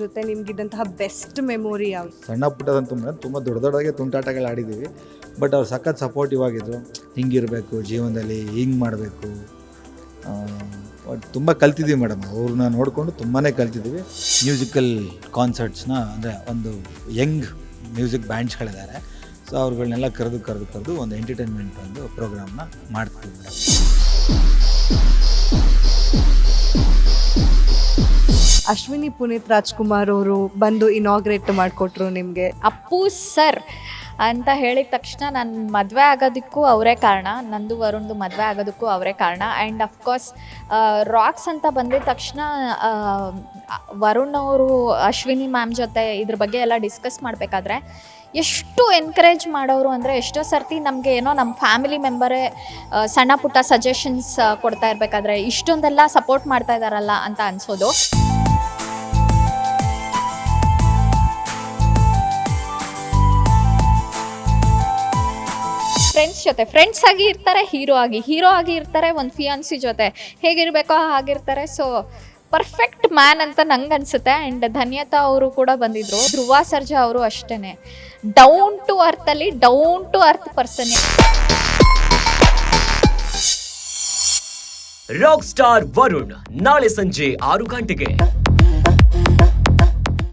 ಜೊತೆ ನಿಮ್ಗಿದ್ದಂತಹ best memory ಯಾವ್ದು? ಸಣ್ಣ ಪುಟ್ಟದಂತೂ ಮೇಡಮ್ ತುಂಬ ದೊಡ್ಡ ದೊಡ್ಡದಾಗೆ ತುಂಟಾಟಗಳು ಆಡಿದ್ದೀವಿ. ಬಟ್ ಅವ್ರು ಸಖತ್ ಸಪೋರ್ಟಿವ್ ಆಗಿದ್ರು. ಹಿಂಗಿರಬೇಕು, ಜೀವನದಲ್ಲಿ ಹಿಂಗೆ ಮಾಡಬೇಕು. ತುಂಬ ಕಲ್ತಿದ್ದೀವಿ ಮೇಡಮ್ ಅವ್ರನ್ನ ನೋಡಿಕೊಂಡು ತುಂಬಾ ಕಲ್ತಿದ್ದೀವಿ. ಮ್ಯೂಸಿಕಲ್ ಕಾನ್ಸರ್ಟ್ಸ್ನ ಅಂದರೆ ಒಂದು ಯಂಗ್ ಮ್ಯೂಸಿಕ್ ಬ್ಯಾಂಡ್ಸ್ಗಳಿದ್ದಾರೆ ಸೊ ಅವ್ರುಗಳನ್ನೆಲ್ಲ ಕರೆದು ಕರೆದು ಕರೆದು ಒಂದು ಎಂಟರ್ಟೈನ್ಮೆಂಟ್ ಒಂದು ಪ್ರೋಗ್ರಾಮ್ನ ಮಾಡ್ತೀವಿ ಮೇಡಮ್ ಅಶ್ವಿನಿ ಪುನೀತ್ ರಾಜ್ಕುಮಾರ್ ಅವರು ಬಂದು ಇನಾಗ್ರೇಟ್ ಮಾಡಿಕೊಟ್ರು ನಿಮಗೆ. ಅಪ್ಪು ಸರ್ ಅಂತ ಹೇಳಿದ ತಕ್ಷಣ ನನ್ನ ಮದುವೆ ಆಗೋದಕ್ಕೂ ಅವರೇ ಕಾರಣ, ನಂದು ವರುಣ್ದು ಮದುವೆ ಆಗೋದಕ್ಕೂ ಅವರೇ ಕಾರಣ. ಆ್ಯಂಡ್ ಅಫ್ಕೋರ್ಸ್ ರಾಕ್ಸ್ ಅಂತ ಬಂದಿದ ತಕ್ಷಣ ವರುಣ್ ಅವರು, ಅಶ್ವಿನಿ ಮ್ಯಾಮ್ ಜೊತೆ ಇದ್ರ ಬಗ್ಗೆ ಎಲ್ಲ ಡಿಸ್ಕಸ್ ಮಾಡಬೇಕಾದ್ರೆ ಎಷ್ಟು ಎನ್ಕರೇಜ್ ಮಾಡೋರು ಅಂದರೆ ಎಷ್ಟೋ ಸರ್ತಿ ನಮಗೆ ಏನೋ ನಮ್ಮ ಫ್ಯಾಮಿಲಿ ಮೆಂಬರೇ ಸಣ್ಣ ಪುಟ್ಟ ಸಜೆಷನ್ಸ್ ಕೊಡ್ತಾ ಇರಬೇಕಾದ್ರೆ ಇಷ್ಟೊಂದೆಲ್ಲ ಸಪೋರ್ಟ್ ಮಾಡ್ತಾ ಇದ್ದಾರಲ್ಲ ಅಂತ ಅನಿಸೋದು. ಫ್ರೆಂಡ್ಸ್ ಜೊತೆ. ಫ್ರೆಂಡ್ಸ್ ಆಗಿ ಇರ್ತಾರೆ ಹೀರೋ ಆಗಿ. ಹೀರೋ ಆಗಿ ಇರ್ತಾರೆ, ಒಂದು ಫಿಯಾನ್ಸಿ ಜೊತೆ. ಹೇಗಿರಬೇಕೋ ಹಾಗಿರ್ತಾರೆ. ಸೊ ಪರ್ಫೆಕ್ಟ್ ಮ್ಯಾನ್ ಅಂತ ನಂಗೆ ಅನ್ಸುತ್ತೆ. ಆ್ಯಂಡ್ ಧನ್ಯತಾ ಅವರು ಕೂಡ ಬಂದಿದ್ರು. ಧ್ರುವ ಸರ್ಜಾ ಅವರು ಅಷ್ಟೇ down to ಅರ್ಥಲ್ಲಿ down to earth person rock star Varun ನಾಳೆ ಸಂಜೆ ಆರು ಗಂಟೆಗೆ.